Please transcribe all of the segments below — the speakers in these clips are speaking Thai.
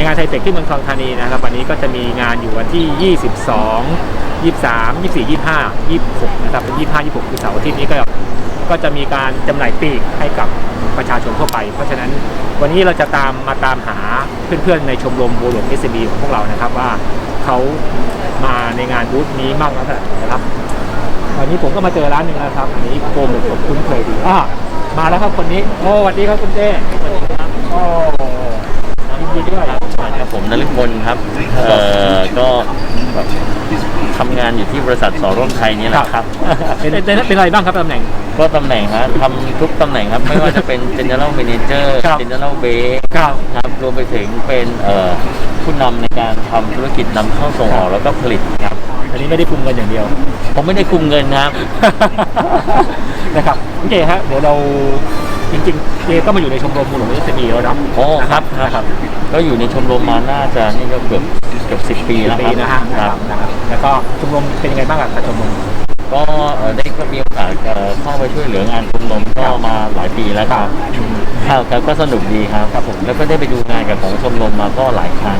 ในงานไทเทคที่เมืองทองธานีนะครับ วันนี้ก็จะมีงานอยู่วันที่ 22 23 24 25 26 นะครับเป็น25 26 คือเสาร์อาทิตย์นี้ก็ก็จะมีการจำหน่ายปีกให้กับประชาชนทั่วไป เพราะฉะนั้นวันนี้เราจะตามมาตามหาเพื่อนๆ ในชมรมบัวหลวง s อ b ของพวกเรานะครับว่าเขามาในงานบูธนี้มากน้อยขนาดไหนนะครับวันนี้ผมก็มาเจอร้านหนึ่งแล้วครับ อันนี้โปรโมผมคุ้นเคยดีอ่ามาแล้วครับคนนี้ โอ้สวัสดีครับคุณเต้โอ้ยินดี ด้วยครับผมนฤพลครับเอ่อก็ทำงานอยู่ที่บริษัทสอร่วมไทยนี่แหละครับ เป็นเป็นเป็นอะไรบ้างครับตำแหน่ง ก็ตำแหน่งฮะทำทุกตำแหน่งครับ ไม่ว่าจะเป็น general manager ครับ general b a s ครับครับรวมไปถึงเป็นเอ่อผู้นำในการทำธุรกิจนำเข้าส่งออกแล้วก็ผลิตครับ อันนี้ไม่ได้คุมเงินอย่างเดียว ผมไม่ได้คุมเงินครับ นะครับโอเคฮะเดี๋ยวเรา จริงๆเจก็มาอยู่ในชมรมมูลหลวงเอสบีแล้วเนาะโอ้ครับครับนะครับ ก็อยู่ในชมรมมาน่าจะนี่ก็เกือบเกือบสิบปีแล้วปีครับนะฮะครับนะครับ แล้วก็ชมรมเป็นยังไงบ้างกับชมรม ก็เอ่อได้ก็มีโอกาสเอ่อเข้าไปช่วยเหลืองานชมรมก็มาหลายปีแล้วครับครับครับก็สนุกดีครับครับผมแล้วก็ได้ไปดูงานกับของชมรมมาก็หลายครั้ง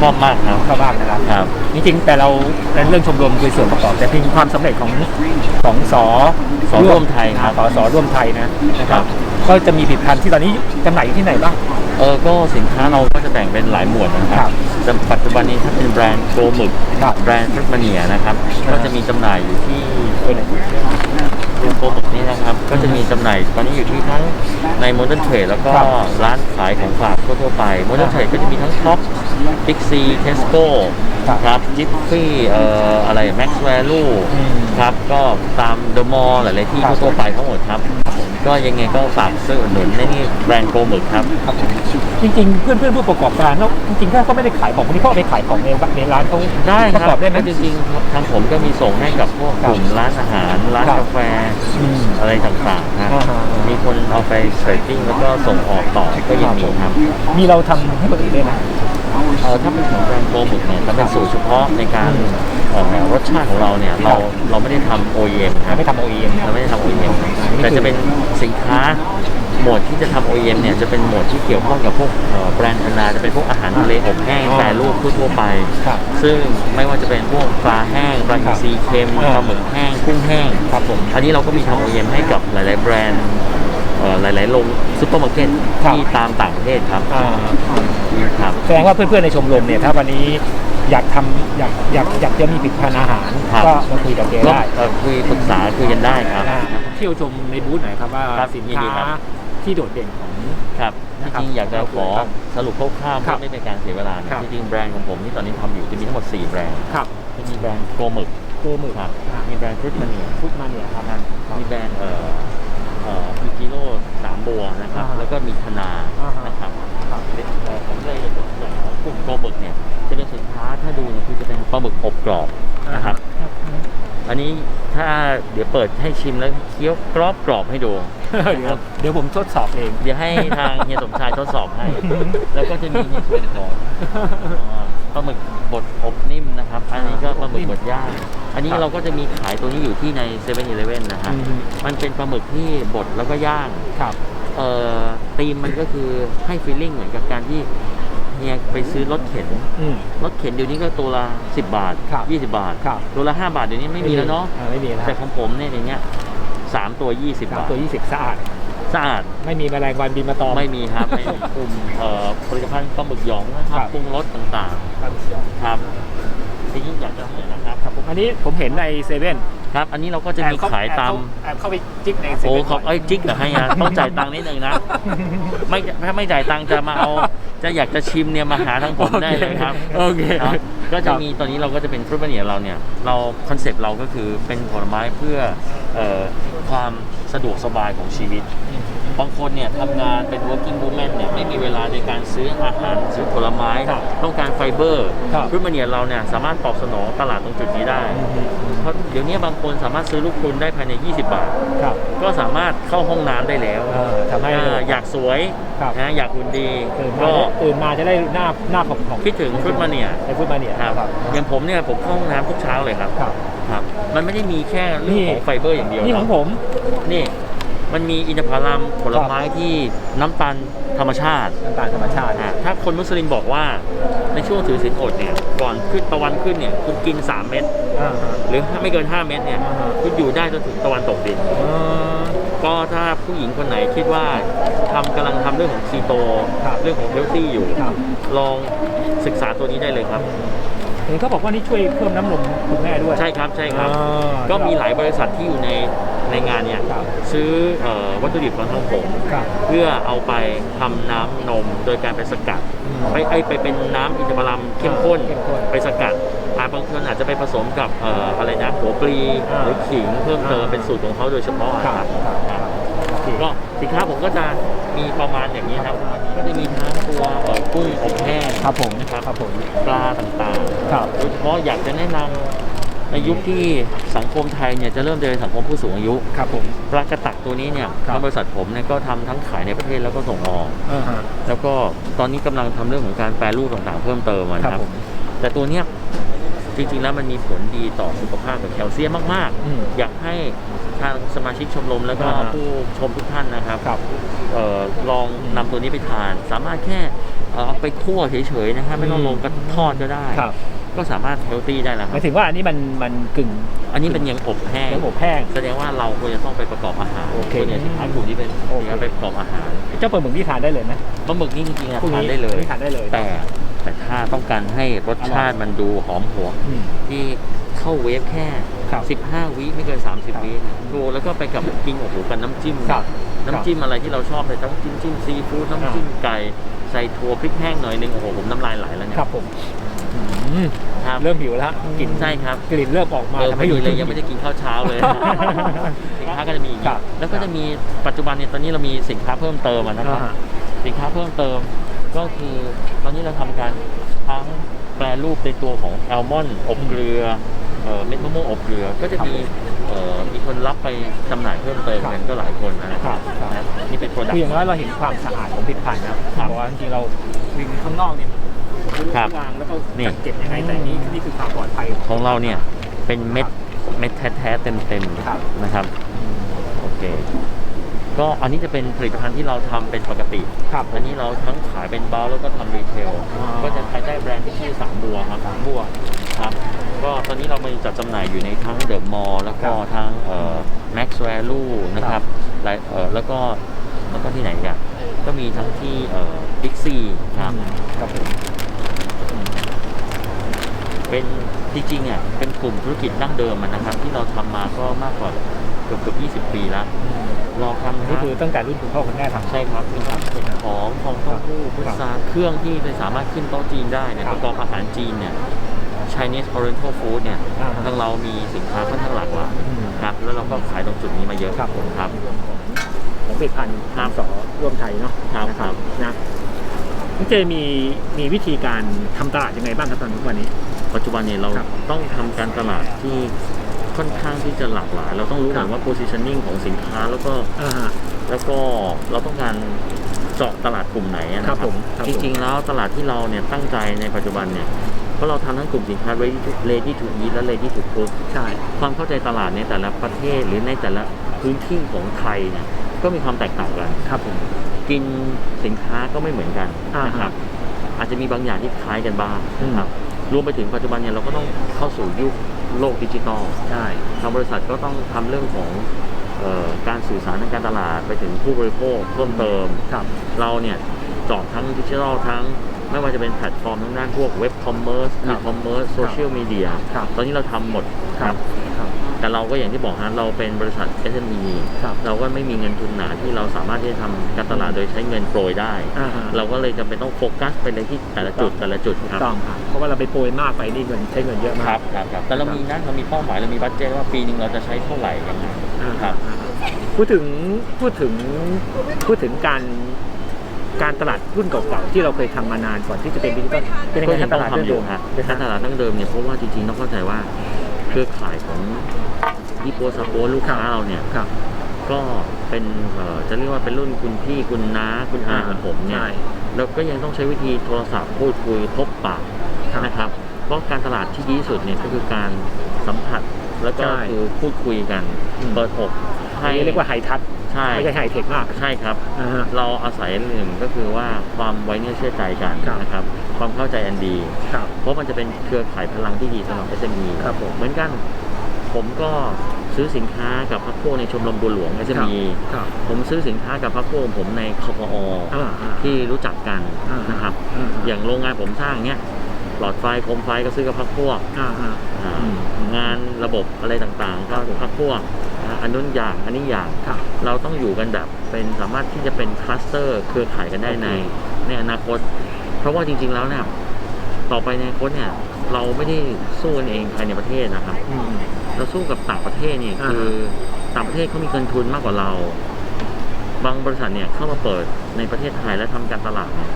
ชอบมากครับเข้าบ้างนะครับ ครับ จริงๆแต่เราเป็นเรื่องชมรมคือส่วนประกอบ แต่เพียงความสำเร็จของของสอสอร่วมไทยครับ สอสอร่วมไทยนะนะคครัรับบก็จะมีผลิตภัณฑ์ที่ตอนนี้จำหน่ายอยู่ที่ไหนบ้าง เออก็สินค้าเราก็จะแบ่งเป็นหลายหมวดนะคครัรับบแต่ ปัจจุบันนี้ถ้าเป็นแบรนด์โกหมึกครับแบรนด์ฟรุตมาเนียนะครับอ่าก็จะมีจำหน่ายอยู่ที่โกหมึกนี่นะครับ ก็จะมีจำหน่ายตอนนี้อยู่ที่ทั้งในโมเดิร์นเทรดแล้วก็ครับร้านขายของฝากทั่วๆไปโมเดิร์นเทรดก็จะมีทั้งท็อปบิ๊กซีเทสโก้ครับครับจิฟฟี่เอ่ออะไรแม็กซ์แวลูอืมครับก็ตามเดอะมอลล์หลายๆที่ครับทั่วๆไปทั้งหมดครับ ก็ยังไงก็ฝากซื้ออุดหนุนในนี่แบรนด์โกหมึกครับ ครับผมจริงๆเพื่อนเพื่อนๆผู้ประกอบการแล้วจริงๆถ้าเขาไม่ได้ขายของพวกนี้เขาเอาไปขายของในในร้านเขาได้ประคกรัอบบได้ไหม จริงๆทางผมก็มีส่งให้กับพวกครักบลุ่มร้านอาหาร ร้านครับกาแฟอืมอะไรต่างๆครับอ่าฮะ มีคนเอาไปเทรดดิ้งแล้วก็ส่งออกต่อก็ยังมีครับ มีเราทำให้คนอื่นได้ไหม เออถ้าเป็นของแบรนด์โกหมึกเนี่ยจะเป็นสูตรเฉพาะในการเอ่อรสชาติของเราเนี่ยเราเราไม่ได้ทำ OEM ครับ ไม่ทำ OEM เราไม่ได้ทำ OEM นี่คือแต่จะเป็นสินค้าหมวดที่จะทำ OEM เนี่ยจะเป็นหมวดที่เกี่ยวข้องกับพวกเอ่อแบรนด์ธนาจะเป็นพวกอาหารทะเลอบแห้งอ๋อแปรรูปทั่วๆไป ครับซึ่งไม่ว่าจะเป็นพวกปลาแห้งปลาอินทรีย์เค็มอ่าปลาหมึกแห้งกุ้งแห้ง ครับผม อันนี้เราก็มีทำ OEM ให้กับหลาย ๆ แบรนด์ เอ่อหลาย ๆ โรงซุปเปอร์มาร์เก็ตครับ ที่ตามต่างประเทศครับอ่าครับ แสดงว่าเพื่อนๆในชมรมเนี่ยถ้าวันนี้อยากทำอยากอยากอยากจะมีผลิตภัณฑ์อาหาร ครับ ก็มาคุยกับเจก็ได้เอ่อคุยปรึกษาคุยกันได้ครับ อ่าเที่ยวชมในบูธหน่อยครับว่าครับสินยินดีค้าครับ ที่โดดเด่นของ ครับนะจครับริงๆอยากจะขอครับสรุปคร่าวๆครัเพื่อบไม่เป็นการเสียเวลานะครับ จริงๆแบรนด์ของผมที่ตอนนี้ทำอยู่จะมีทั้งหมด4แบรนด์ครับจะมีแบรนด์โกหมึกโกมือครับอ่ามีแบรนด์ฟรุตมาเนีย ฟุตมาเนี่ยครับครับมีแบรนด์เอ่อเอ่อ ก็มีธนาอ่าฮะ นะครับครับเอ่อผมเลยยกตัวอย่างว่ากลุ่มโกหมึกเนี่ยจะเป็นสินค้าถ้าดูเนี่ยคือจะเป็นปลาหมึกอบกรอบนะครับ อันนี้ถ้าเดี๋ยวเปิดให้ชิมแล้วเคี้ยวกรอบกรอบๆให้ดู เดี๋ยวเดี๋ยวผมทดสอบเอง เดี๋ยวให้ทางเฮียสมชายทดสอบให้ แล้วก็จะมีในส่วนของอ่าปลาหมึกบดอบนิ่มนะครับ อันนี้ก็ปลาหมึกบดย่าง อันนี้ครับ เราก็จะมีขายตัวนี้อยู่ที่ใน7 e เ e ่ e อนะฮะ อืมมันเป็นปลาหมึกที่บดแล้วก็ย่าง ครับ เอ่อ ธีมมันก็คือให้ฟีลลิ่งเหมือนกับการที่เฮียไปซื้อรถเข็น อืม รถเข็นเดี๋ยวนี้ก็ตัวละ10 บาท ครับ20 บาท ครับ ตัวละ5บาทเดี๋ยวนี้ไม่มีแล้วเนาะ ออไม่มีแล้วแต่ของผมเนี่ยอย่างเงี้ยสามตัว 20 สามบาทตัวยี่สิบสะอาด สะอาด ไม่มีแมลงวันบินมาตอม ไม่มีครับ ไม่มีกลุ่มเอ่อผลิตภัณฑ์ปลาหมึกหยองนะครับครับ ปรุงรสต่างครับ ๆ ครับที่ยิ่งอยากจะให้นะครับ ครับผมอันนี้ผมเห็นในเซเว่น ครับ อันนี้เราก็จะมีขายตามแอบเข้าไปจิ๊กในเซโอ้เว่นขอบเอ้ยจิ๊กเหรอให้อะต้องจ่ายตังค์นิดนึงนะ ไม่ถ้าไม่จ่ายตังค์จะมาเอา จะอยากจะชิมเนี่ยมาหาทางผมได้เลยครับ โอเคครับก็จะมีตอนนี้เราก็จะเป็นฟรุตบาเนียเราเนี่ยเราคอนเซปต์เราก็คือเป็นผลไม้เพื่อเอ่อความสะดวกสบายของชีวิต บางคนเนี่ยทำงานเป็น working woman เนี่ยไม่มีเวลาในการซื้ออาหารซื้อผลไม้ ครับต้องการไฟเบอร์ครับฟรุตบาเนียเราเนี่ยสามารถตอบสนองตลาดตรงจุดนี้ได้เพราะเดี๋ยวนี้บางคนสามารถซื้อลูกพรุนได้ภายใน 20 บาท ครับก็สามารถเข้าห้องน้ำได้แล้วเออทำให้ อ่าอยากสวยครับ นะอยากหุ่นดีตื่นมาก็ตื่นมาจะได้หน้าหน้าของของคิดถึงฟรุตมาเนียในฟุตมาเนี่ยครับครับอย่างผมเนี่ยผมเข้าห้องน้ำทุกเช้าเลยครับครับ ครับ มันไม่ได้มีแค่เรื่องของไฟเบอร์อย่างเดียวนี่ของผม นี่ มันมีอินทผลัมผลไม้ที่น้ำตาลธรรมชาติน้ำตาลธรรมชาติอะถ้าคนมุสลิมบอกว่าในช่วงถือศีลอดเนี่ยก่อนขึ้นตะวันขึ้นเนี่ยคุณกิน 3 เม็ดอ่าฮะ หรือไม่เกิน 5 เม็ดเนี่ยอ่าฮะ คุณอยู่ได้จนถึงตะวันตกดิน อ่า ก็ถ้าผู้หญิงคนไหนคิดว่าทำกำลังทำเรื่องของคีโต ครับเรื่องของเฮลตี้อยู่ ครับ ลอง ศึกษาตัวนี้ได้เลยครับ เห็นเขาบอกว่านี่ช่วยเพิ่มน้ำนมคุณแม่ด้วย ใช่ครับใช่ครับ อ่าก็มีหลายบริษัทที่อยู่ในในงานเนี่ยครับ ซื้อเอ่อวัตถุดิบของทางผม ครับ เพื่อเอาไปทำน้ำนมโดยการไปสกัด อืมไปไอไปเป็นน้ำอินทผลัมเข้มข้น เข้มข้นไปสกัดอาบางคนอาจจะไปผสมกับเอ่ออะไรนะหัวปลีอ่าหรือขิงเพิ่มเติมอ่า เป็นสูตรของเขาโดยเฉพาะครับครับครับครับ โอเค ก็ สินค้าผมก็จะมีประมาณอย่างนี้ครับ ก็จะมีทั้งตัวเอ่อกุ้งอบแห้งครับผมนะครับครับผม ปลาต่างๆครับ โดยเฉพาะอยากจะแนะนำในยุคที่สังคมไทยเนี่ยจะเริ่มเดินสังคมผู้สูงอายุครับผม ปลากระตักตัวนี้เนี่ยครับ ทางบริษัทผมเนี่ยก็ทำทั้งขายในประเทศแล้วก็ส่งออก อ่าฮะแล้วก็ตอนนี้กำลังทำเรื่องของการแปรรูปต่างๆ เพิ่มเติมอะคนะรับครับ ผม แต่ตัวเนี้ยจริงๆแล้วมันมีผลดีต่อสุขภาพกับแคลเซียมมากอืม ๆ อยากให้ ทางสมาชิกชมรมแล้วก็อ่าฮะผู้ชมทุกท่านนะครับครับเอ่อลองนำตัวนี้ไปทาน สามารถแค่เอ่อเอาไปคั่วเฉยๆนะครับไม่ต้องลงกระทอดก็ได้ ครับ ก็สามารถเฮลตี้ได้แล้วหคมารับยถึงว่าอันนี้มันมันกึ่งอันนี้เป็นยังอบแห้งเลี้ยงอบแห้ง แสดงว่าเราควรจะต้องไปประกอบอาหารโอเคส่วนใหญ่สินค้ากลุ่มที่เป็นโอเคสินค้าไปประกอบอาหารเจ้าปลาหมึกที่ทานได้เลยไหมปลาหมึกนี่จริงๆอะพวกทานได้เลยนี่ทานได้เลยแต่แต่ถ้าต้องการให้รสชาติมันดูหอมหวงอืมที่เข้าเวฟแค่ ครับ 15 วิไม่เกิน 30 วิดูแล้วก็ไปกับกินโอ้โหกับน้ำจิ้ม ครับน้ำจิ้มอะไรที่เราชอบเลยทั้งจิ้มจิ้มซีฟู้ดน้ำจิ้มไก่ใส่ถั่วพริกแห้งหน่อยนึงโอ้โหผมน้ำลายไหลแล้วเนี่ยครับผมอืมครับเริ่มหิวแล้วกลิ่นใช่ครับกลิ่นเริ่มออกมาเออทำพอให้ดีเลยหิวยังไม่ได้กินข้าวเช้าเลยสินค้าก็จะมีอย่างครันี้บแล้วก็จะมีปัจจุบันเนี่ยตอนนี้เรามีสินค้าเพิ่มเติมอะนะครับ อ่าฮะสินค้าเพิ่มเติมก็คือตอนนี้เราทำการทั้งแปรรูปในตัวของแอลมอนด์อบเกลือ เอ่อเม็ดมะม่วงอบเกลือ ก็จะมีเอ่อมีคนรับไปจำหน่ายเพิ่มเติมกันก็หลายคนนะคครัรับบครับนะนี่เป็นโปรดักคืออย่างต์ น้อยเราเห็นความสะอาดของผลิตภัณฑ์นะครับครับเพราะว่าจริงๆเราวิ่งข้างนอกเนี่ยไม่รู้ครับวางแล้วก็นี่ จัดเก็บยังไงแต่นี่นี่คือความปลอดภัย ของเราเนี่ยเป็นเม็ดเม็ดแท้ๆเต็มครับ ๆนะครับโอเคก็อันนี้จะเป็นผลิตภัณฑ์ที่เราทำเป็นปกติ ครับอันนี้เราทั้งขายเป็นเบาแล้วก็ทำรีเทลอ๋อก็จะภายใต้แบรนด์ที่ชื่อสามบัวครับสามบัว ครับ ก็ตอนนี้เรามีจัดจำหน่ายอยู่ในทั้งเดอะมอลล์แล้วก็ครับทั้งเอ่อแม็กซ์แวลูนะครับหลายเอ่อแล้วก็แล้วก็ที่ไหนอีกอะก็มีทั้งที่เอ่อบิ๊กซีครับครับผมเป็นจริงๆอะเป็นกลุ่มธุรกิจดั้งเดิมอะนะครับ ที่เราทำมาก็มากกว่าเกือบเกือบ20 ปีแล้วเราทำนี่ทั้ง คือตั้งแต่รุ่นคุณพ่อคุณแม่ทำ ใช่ครับมีทั้งเห็ดหอมทองเต้าหู้พุทราเครื่องที่ไปสามารถขึ้นโต๊ะจีนได้เนี่ยครัปบระกอบอาหารจีนเนี่ย Chinese Oriental Food เนี่ยอ่าฮะ ทางเรามีสินค้าค่อนข้างหลากหลายอืมครับแล้วเราก็ขายตรงจุดนี้มาเยอะครับผมครับ ของผลิตภัณฑ์ครับสอร่วมไทยเนาะครับนะคครัรับบนะน้องเจมีมีวิธีการทำตลาดยังไงบ้างครับตอนนี้วันนี้ ปัจจุบันเนี่ยเราครับต้องทำการตลาดที่ค่อนข้างที่จะหลากหลาย เราต้องรู้ก่อนว่า positioning ของสินค้าแล้วก็อ่าฮะ แล้วก็เราต้องการเจาะตลาดกลุ่มไหนอะนะคครัรับบผมครับจริงๆแล้วตลาดที่เราเนี่ยตั้งใจในปัจจุบันเนี่ยเพ ราะเราทำทั้งกลุ่มสินค้า ready to ready to eat และ ready to cook ใช่ ความเข้าใจตลาดในแต่ละประเทศหรือในแต่ละพื้นที่ของไทยเนี่ยก็มีความแตกต่างกันครับผมกินสินค้าก็ไม่เหมือนกันอ่าฮะนะครับ อาจจะมีบางอย่างที่คล้ายกันบ้างอืมนะครับรวมไปถึงปัจจุบันเนี่ยเราก็ต้องเข้าสู่ยุคโลกดิจิตอลใช่ทางบริษัทก็ต้องทำเรื่องของเออการสื่อสารทางการตลาดไปถึงผู้บริโภคเพิ่มเติมครับเราเนี่ย เจาะทั้งดิจิทัลทั้ง ไม่ว่าจะเป็นแพลตฟอร์มทางด้านพวกเว็บคอมเมอร์สครัอีบคอมเมิร์ซโซเชียลมีเดียครับตอนนี้เราทำหมดครับครับแต่เราก็อย่างที่บอกฮะเราเป็นบริษัท SME ครับเราก็ไม่มีเงินทุนหนาที่เราสามารถที่จะทำการตลาดโดยใช้เงินโปรยได้อ่าฮะเราก็เลยจำเป็นต้องโฟกัสไปในที่แต่ละจุดแต่ละจุดถูกครับต้องครับเพราะว่าเราไปโปรยมากไปนี่เงินใช้เงินเยอะมากครับครับครับแต่เรามีนะเรามีเป้าหมายเรามีบัตเจตว่าปีหนึ่งเราจะใช้เท่าไหร่ยังไงอ่าครับพูดถึงพูดถึงพูดถึงการ การตลาดรุ่นเก่าๆที่เราเคยทำมานานก่อนที่จะเป็นดิจิตอลเป็นยังก็ไงยังตต้องลาดทำอยู่เดิมฮะๆเป็นถ้าตลาดตั้งเดิมเนี่ยเพราะว่าจริงๆต้องเข้าใจว่าเครือข่ายของยี่ปัวซาโปลูกค้าเราเนี่ยครับก็เป็นเอ่อจะเรียกว่าเป็นรุ่นคุณพี่คุณน้าคุณอาของผมเนี่ยใช่เราก็ยังต้องใช้วิธีโทรศัพท์พูดคุยพบปะครับนะครับ เพราะการตลาดที่ดีที่สุดเนี่ยก็คือการสัมผัสแล้วก็ใช่คือพูดคุยกันอืมเปิดอก ให้เรียกว่าไฮทัชใช่ไม่ใช่ไฮเทคมาก ใช่ครับ อ่าฮะ เราอาศัยหนึ่งก็คือว่าความไว้เนื้อเชื่อใจกันครับ นะครับ ความเข้าใจอันดี ครับ เพราะมันจะเป็นเครือข่ายพลังที่ดีสำหรับ SME ครับผม เหมือนกัน ผมก็ซื้อสินค้ากับพักพวกในชมรมบัวหลวง SME ครับผมซื้อสินค้ากับพักพวกของผมในคพออ่าอ่า ที่รู้จักกันอ่านนะครับ อ่าอย่างโรงงานผมสร้างเนี้ยหลอดไฟโคมไฟก็ซื้อกับพักพวกอ่าอ่า อ่าอืมงานระบบอะไรต่างๆ ก็พักพวก อ่าอันนู้นอย่างอันนี้อย่าง ครับ เราต้องอยู่กันแบบเป็นสามารถที่จะเป็นคลัสเตอร์เครือข่ายกันได้ในโอเคในอนาคต เพราะว่าจริง ๆแล้วเนี่ยต่อไปในอนาคตเนี่ยเราไม่ได้สู้กันเองภายในประเทศนะครับ อืม เราสู้กับต่างประเทศเนี่ยอ่า คือต่างประเทศเขามีเงินทุนมากกว่าเรา บางบริษัทเนี่ยเข้ามาเปิดในประเทศไทยและทำการตลาดเนี่ย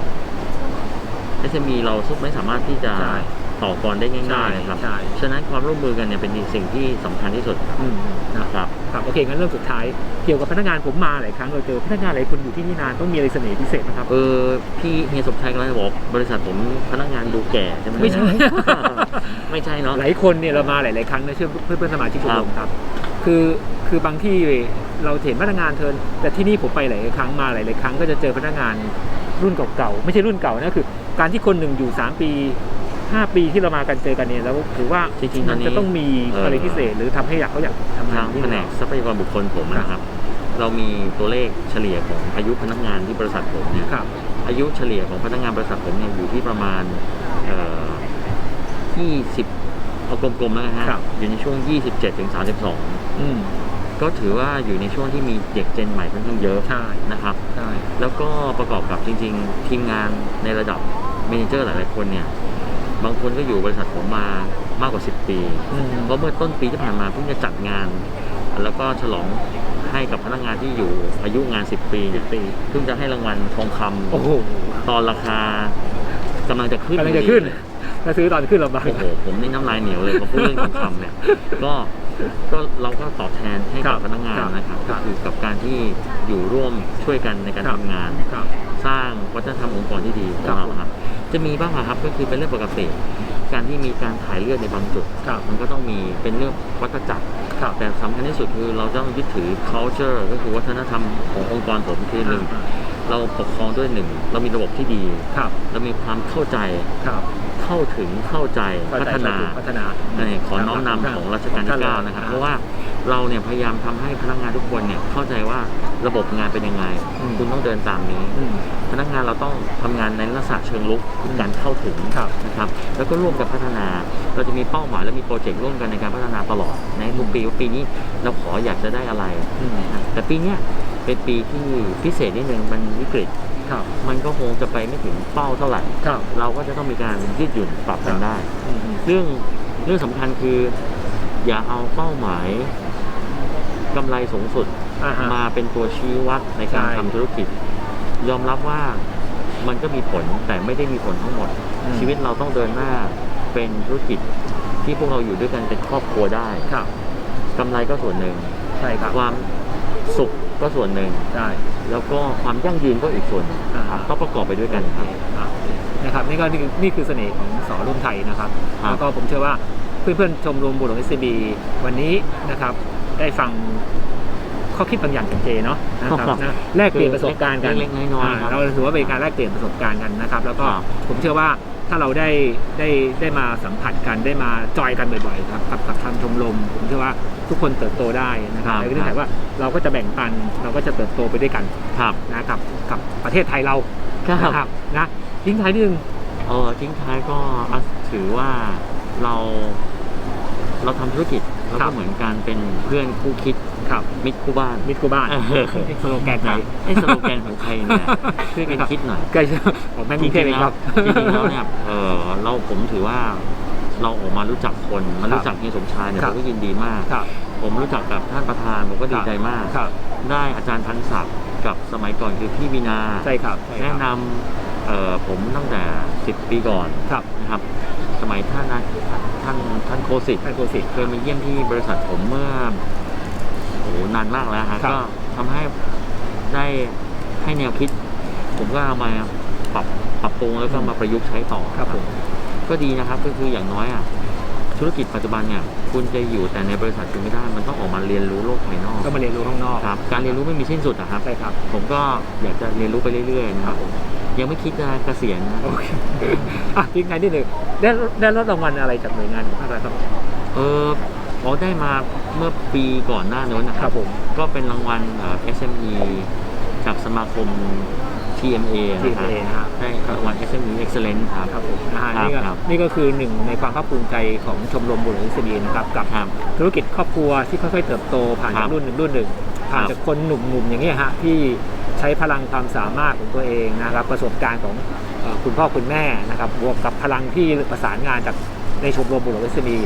SME เราซุปไม่สามารถที่จะใช่ ต่อกรได้ใช่ง่ายๆนะครับ ใช่ฉะนั้นความร่วมมือกันเนี่ยเป็นสิ่งที่สำคัญที่สุดอืมนะนะครับครับโอเคงั้นเรื่องสุดท้ายเกี่ยวกับพนักงานผมมาหลายครั้งเราเจอพนักงานหลายคนอยู่ที่นี่นานต้องมีอะไรเสน่ห์พิเศษนะครับเออพี่เฮียสมชายกำลังจะบอกบริษัทผมพนักงานดูแก่ใช่ไหมไม่ใช่ไม่ใช่เนาะหลายคนเนี่ยเรามาหลายๆครั้งนะเชื่อเพื่อนเพื่อนๆสมาชิกชมรมครับ คือคือบางที่เราเห็นพนักงานเทิร์นแต่ที่นี่ผมไปหลายครั้งมาหลายๆครั้งก็จะเจอพนักงานรุ่นเก่าๆไม่ใช่รุ่นเก่านะคือ การที่คนหนึ่งอยู่ 3 ปี 5 ปีที่เรามากันเจอกันเนี่ยแล้วถือว่าจริงๆตมัอนนนี้ จะต้องมีเออออะไรพิเศษ หรือทำให้อยากเขาอยากทำงาทานงที่แผนนี่กทรัพยากรบุคคลผมนะครับ เรามีตัวเลขเฉลี่ยของอายุพนักงานที่บริษัทผมเนี่ย ครับ อายุเฉลี่ยของพนักงานบริษัทผมเนี่ยอยู่ที่ประมาณเอ่อ20 เอากลมๆแล้วนะฮะ ครับ อยู่ในช่วง 27ถึง32อืมก็ถือว่าอยู่ในช่วงที่มีเด็กเจนใหม่ค่อนข้างเยอะใช่นะครับ ใช่แล้วก็ประกอบกับจริงๆ ทีมงานในระดับเมเนเจอร์หลายๆคนเนี่ย บางคนก็อยู่บริษัทผมมามากกว่า 10 ปีอืมเพราะเมื่อต้นปีที่ผ่านมาเพิ่งจะจัดงาน แล้วก็ฉลองให้กับพนักงานที่อยู่อายุงาน 10 ปีเนี่ยปีเพิ่งจะให้รางวัลทองคำโอ้โหตอนราคากำลังจะขึ้นกำลังจะขึ้นพอดีถ้าซื้อตอนขึ้นลำบากโอ้โหผมนี่น้ำลายเหนียวเลยมาพูดเรื่องทองคำเนี่ยก็ก็เราก็ตอบแทนให้ครักับบพนักงานนะครับครัก็บคือกับการที่อยู่ร่วมช่วยกันในการครับทำงานครับสร้างวัฒนธรรมองค์กรที่ดีครับของเราครับ จะมีบ้างอะครับก็คือเป็นเรื่องปกติ การที่มีการถ่ายเลือดในบางจุด ครับ มันก็ต้องมีเป็นเรื่องวัฏจักร ครับ แต่สำคัญที่สุดคือเราต้องยึดถือ culture ก็คือวัฒนธรรมขององค์กรผมคือหนึ่งอ่า เราปกครองด้วยหนึ่งเรามีระบบที่ดี ครับ เรามีความเข้าใจครับเข้าถึงเข้าใจเข้ใจพัฒนาพัฒนานี่ขอน้อมนำของรัชกาลที่ 9 นะครับ เพราะว่า เราเนี่ยพยายามทำให้พนักงานทุกคนเนี่ยเข้าใจว่าระบบงานเป็นยังไงอืมคุณต้องเดินตามนี้อืมพนักงานเราต้องทำงานในลักษณะเชิงลุกคือการเข้าถึงครับนะครับแล้วก็ร่วมกันพัฒนา เราจะมีเป้าหมายและมีโปรเจกต์ร่วมกันในการพัฒนาตลอดในทุกปีว่าปีนี้เราขออยากจะได้อะไรอืมนะแต่ปีเนี้ยเป็นปีที่พิเศษนิดนึงมันวิกฤตครับมันก็คงจะไปไม่ถึงเป้าเท่าไหร่ครับเราก็จะต้องมีการยืดหยุ่นปรับกันได้อืมเรื่องเรื่องสำคัญคืออย่าเอาเป้าหมาย กำไรสูงสุดอ่าฮะ มาเป็นตัวชี้วัดในการใช่ ทำธุรกิจ ยอมรับว่ามันก็มีผลแต่ไม่ได้มีผลทั้งหมด อืม ชีวิตเราต้องเดินหน้าเป็นธุรกิจที่พวกเราอยู่ด้วยกันเป็นครอบครัวได้ครับ กำไรก็ส่วนหนึ่ง ใช่ครับความสุขก็ส่วนหนึ่งใช่แล้วก็ความยั่งยืนก็อีกส่วนหนึ่งอ่าต้องประกอบไปด้วยกันครับ อะนะครับนี่ก็นี่คือนี่คือเสน่ห์ของสอร่วมไทยนะครับครับ แล้วก็ผมเชื่อว่าเพื่อนๆชมรมบุรุษ SCB วันนี้นะครับ ได้ฟังข้อคิดบางอย่างจากเจเนาะนะครับนะแลกเปลี่ยนประสบการณ์กันเล็กๆน้อยๆครับเราถือว่าเป็นการแลกเปลี่ยนประสบการณ์กันนะครับ แล้วก็ครับผมเชื่อว่าถ้าเราได้ได้ได้มาสัมผัสกันได้มาจอยกันบ่อยๆครับกับกับทางชมรมผมเชื่อว่าทุกคนเติบโตได้นะครับครับในเรื่องไหนว่าเราก็จะแบ่งปันเราก็จะเติบโตไปด้วยกันครับนะครับกับประเทศไทยเราครับนะครับนะทิ้งท้ายนิดนึงเออทิ้งท้ายก็อะถือว่าเราเราทำธุรกิจ เราครัก็บเหมือนกันเป็นเพื่อนคู่คิดครับมิตรคู่บ้านมิตรกูบ้านเออสโลแกนไทยไอ้สโลแกนของใครเนี่ยช่วยกันคิดหน่อยใกล้จะของแม่งกรุงเทพเองครับจริงๆแล้วเนี่ยเออเราผมถือว่าเราออกมารู้จักคนมารู้จักเฮียสมชายเนี่ยครัผบมก็ยินดีมากครับผมรู้จักกับท่านประธานผมก็ดีใจมากครับได้อาจารย์พันศักดิ์กับสมัยก่อนคือพี่วินาใช่ครับใช่คแนะรับนำเอ่อผมตั้งแต่ 10 ปีก่อนครับนะครับสมัยท่านนะ ท่านท่านโคสิตท่านโกสิทธิ์เคยมาเยี่ยมที่บริษัทผมเมื่อโอ้โหนานมากแล้วฮะครับ ก็ทำให้ได้ให้แนวคิด ผมก็เอามาปรับปรับปรุงแล้วก็มาประยุกต์ใช้ต่อ ครับผม ก็ดีนะครับก็คืออย่างน้อยอะธุรกิจปัจจุบันเนี่ยคุณจะอยู่แต่ในบริษัทคุณไม่ได้มันต้องออกมาเรียนรู้โลกภายนอกก็มาเรียนรู้ข้างนอกครับการเรียนรู้ไม่มีสิ้นสุดนะครับ ใช่ครับ ผมก็อยากจะเรียนรู้ไปเรื่อยๆนะครับ ยังไม่คิดจะเกษียณนะโอเคอะทิ้งท้ายนิดหนึ่งได้ได้รับรางวัลอะไรจากหน่วยงานอะไรครับเออเราได้มาเมื่อปีก่อนหน้าโน้นนะคครัรับบ ผมก็เป็นรางวัลเอ่อ SME จากสมาคม TMA ทีนะคเอรับนะฮะได้รางวัล SME Excellence ครับ ครับผมนะฮะครับนี่ก็ครับ นี่ก็คือหนึ่งในความภาคภูมิใจของชมรมบุรุษอิสรีนะครับกับ ครับ ธุรกิจครอบครัวที่ค่อยๆเติบโตผ่านครัจากบรุ่นหนึ่งรุ่นหนึ่งผ่านครับจากคนหนุ่มๆอย่างนี้ยฮะที่ ใช้พลังความสามารถของตัวเองนะครับประสบการณ์ของอคุณพ่อคุณแม่นะครับบวกกับพลังที่ประสานงานจากในชมรมบุรุษอิสรี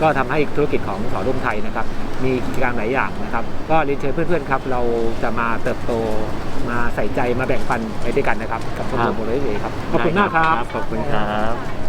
ก็ทำให้ธุรกิจของสอร่มไทยนะครับ มีกิจกรรมหลายอย่างนะครับ ก็เรียนเชิญเพื่อนๆครับเราจะมาเติบโตมาใส่ใจมาแบ่งปันไปด้วยกันนะครับ กับชมรมบุรุษอิสรีครับขอบคุณมากครับขอบคุณครับ